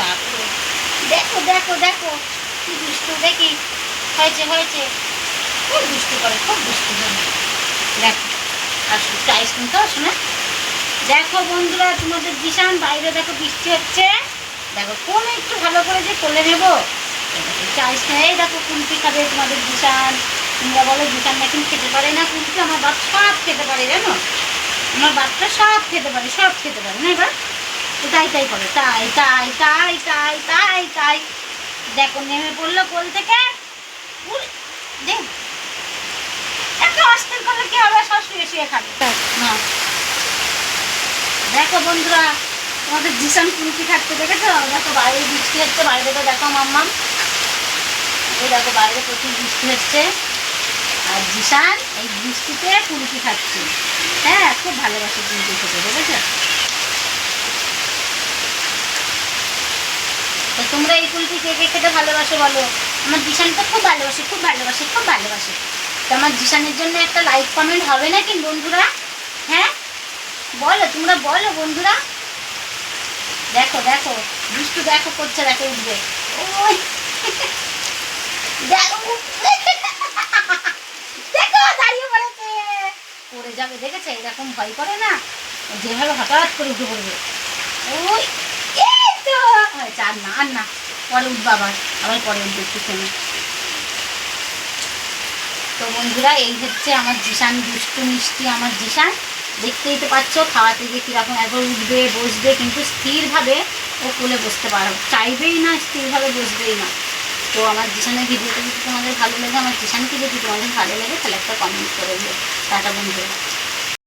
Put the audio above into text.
বাপরে দেখো দেখো দেখো কি দুষ্টু দেখি হয়েছে হয়েছে খুব দুষ্টু করে খুব দুষ্টু করে দেখো একটু আইসক্রিম খাও শোনা দেখো বন্ধুরা, তোমাদের দিশান, বাইরে দেখো বৃষ্টি হচ্ছে। দেখো কোন একটু ভালো করে যে কোলে নেব। আইসক্রিম এই দেখো কুলপি খাবে তোমাদের দিশান। তোমরা বলো, দিশান নাকি খেতে পারে না? কুলপি আমার বাপ সব খেতে পারে, জানো? আমার বাচ্চা সব খেতে পারে, সব খেতে পারে, না এবার? তো তাই তাই করে তাই তাই তাই তাই তাই তাই। দেখো নেমে পড়ল কোল থেকে। অস্থির করলে কি হবে? সব শুয়ে শুয়ে খাবে। না দেখো বন্ধুরা তোমাদের জিসান কুলকি খাচ্ছে দেখেছ? দেখো বাইরে বৃষ্টি হচ্ছে বাইরে তো দেখো মাম্মাম। এই দেখো বাইরে প্রচুর বৃষ্টি হচ্ছে। আর জিসান এই বৃষ্টিতে কুলকি খাচ্ছে। হ্যাঁ খুব ভালোবাসে কুলকি খেতে দেখেছ? তো তোমরা এই কুলকি কে কে খেতে ভালোবাসো বলো? আমার জিসান তো খুব ভালোবাসে খুব ভালোবাসে খুব ভালোবাসে। তো আমার জিসানের জন্য একটা লাইক কমেন্ট হবে নাকি বন্ধুরা? হ্যাঁ? বলো, তোমরা বলো বন্ধুরা। দেখো দেখো, দুষ্টু দেখো করছে, দেখো উঠবে। ওই। দেখো। পড়ে যাবে, দেখেছে? এরকম ভয় করে না? যেভাবে হঠাৎ করে উঠে পড়বে। ওই। আর না আর না পরে উঠবে আবার আবার পরে উঠবে একটুখানি। তো বন্ধুরা, এই হচ্ছে আমার জিসান দুষ্টু, মিষ্টি, আমার জিসান দেখতেই তো পাচ্ছ, খাওয়াতে গিয়ে কীরকম একবার উঠবে, বসবে, কিন্তু স্থিরভাবে ও কোলে বসতে পারো, চাইবেই না, স্থিরভাবে বসবেই না। তো আমার জিসানের ভিডিওটা যদি তোমাদের ভালো লাগে, আমার জিসানকে যদি তোমাদের ভালো লাগে, তাহলে একটা কমেন্ট করে দিও। টাটা বন্ধুরা।